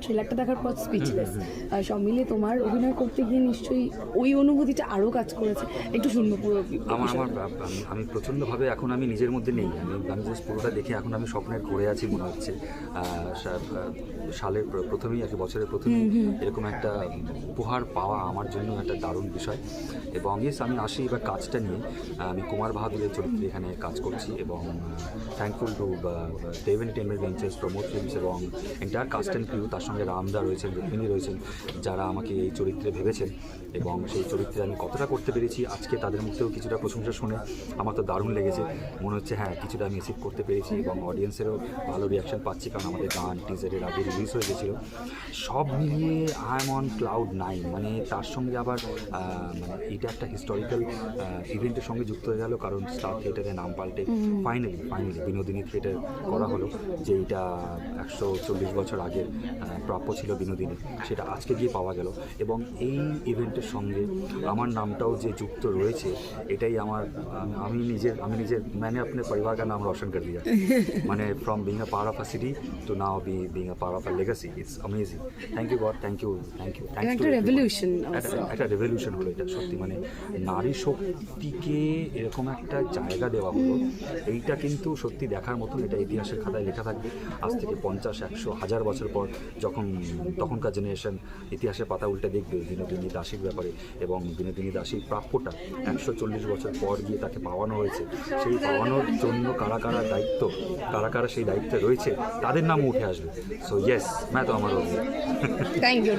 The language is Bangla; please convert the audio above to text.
ট্রেলারটা দেখার পর স্পিচলেস সব মিলিয়ে তোমার অভিনয় করতে গিয়ে নিশ্চয়ই ওই অনুভূতিটা আরও কাজ করেছে। একটু শুনব পুরো আমার আমার আমি- প্রচণ্ডভাবে এখন আমি নিজের মধ্যে নেই। আমি আমি জাস্ট পুরোটা দেখে এখন আমি স্বপ্নের ঘুরে আছি মনে হচ্ছে। সালের প্রথমেই আর বছরের প্রথমেই এরকম একটা উপহার পাওয়া আমার জন্য একটা দারুণ বিষয়। এবং ইয়েস আমি আসি এবার কাজটা নিয়ে। আমি কুমার বাহাদুরের চরিত্রে এখানে কাজ করছি এবং thankful to Dev entertainment ventures Pramod films এবং এন্টায়ার কাস্ট অ্যান্ড ক্রিউ তার সঙ্গে রামদা রয়েছেন রুক্মিণী রয়েছেন যারা আমাকে এই চরিত্রে ভেবেছেন এবং সেই চরিত্রে আমি কতটা করতে পেরেছি আজকে তাদের মুখেও কিছুটা প্রশংসা শুনে আমার তো দারুণ লেগেছে। মনে হচ্ছে হ্যাঁ কিছুটা আমি অ্যাচিভ করতে পেরেছি এবং অডিয়েন্সেরও ভালো রিয়াকশন পাচ্ছি কারণ আমাদের গান টিজারের আগে রিলিজ হয়ে গেছিল। সব মিলিয়ে I am on cloud nine মানে তার সঙ্গে আবার মানে এটা একটা হিস্টোরিক্যাল ইভেন্টের সঙ্গে যুক্ত হয়ে গেল কারণ স্টার থিয়েটারের নাম পাল্টে ফাইনালি ফাইনালি বিনোদিনী থিয়েটার করা হলো যে এটা একশো চল্লিশ বছর আগের প্রাপ্য ছিল বিনোদিনী সেটা আজকে গিয়ে পাওয়া গেল। এবং এই ইভেন্টের সঙ্গে আমার নামটাও যে যুক্ত রয়েছে এটাই আমার আমি নিজের আমি নিজের ম্যানে আপনার পরিবার নাম রোশন করে দিয়ে মানে from being a part of a city to now be being a part of a legacy it's amazing thank you God thank you thank you thank you revolution একটা রেভলিউশন হলো এটা সত্যি মানে নারী শক্তিকে এরকম একটা জায়গা দেওয়া হলো। এইটা কিন্তু সত্যি দেখার মতন এটা ইতিহাসের খাতায় লেখা থাকবে। আজ থেকে পঞ্চাশ একশো হাজার বছর পর যখন তখনকার জেনারেশন ইতিহাসের পাতা উল্টে দেখবে বিনোদিনী দাসীর ব্যাপারে এবং বিনোদিনী দাসীর প্রাপ্যটা একশো চল্লিশ বছর পর গিয়ে তাকে পাওয়ানো হয়েছে। সেই পাওয়ানোর জন্য কারা কারা দায়িত্ব কারা কারা সেই দায়িত্বে রয়েছে তাদের নামও উঠে আসবে। সো ইয়েস ম্যাথ তো আমার অভিযোগ থ্যাংক ইউ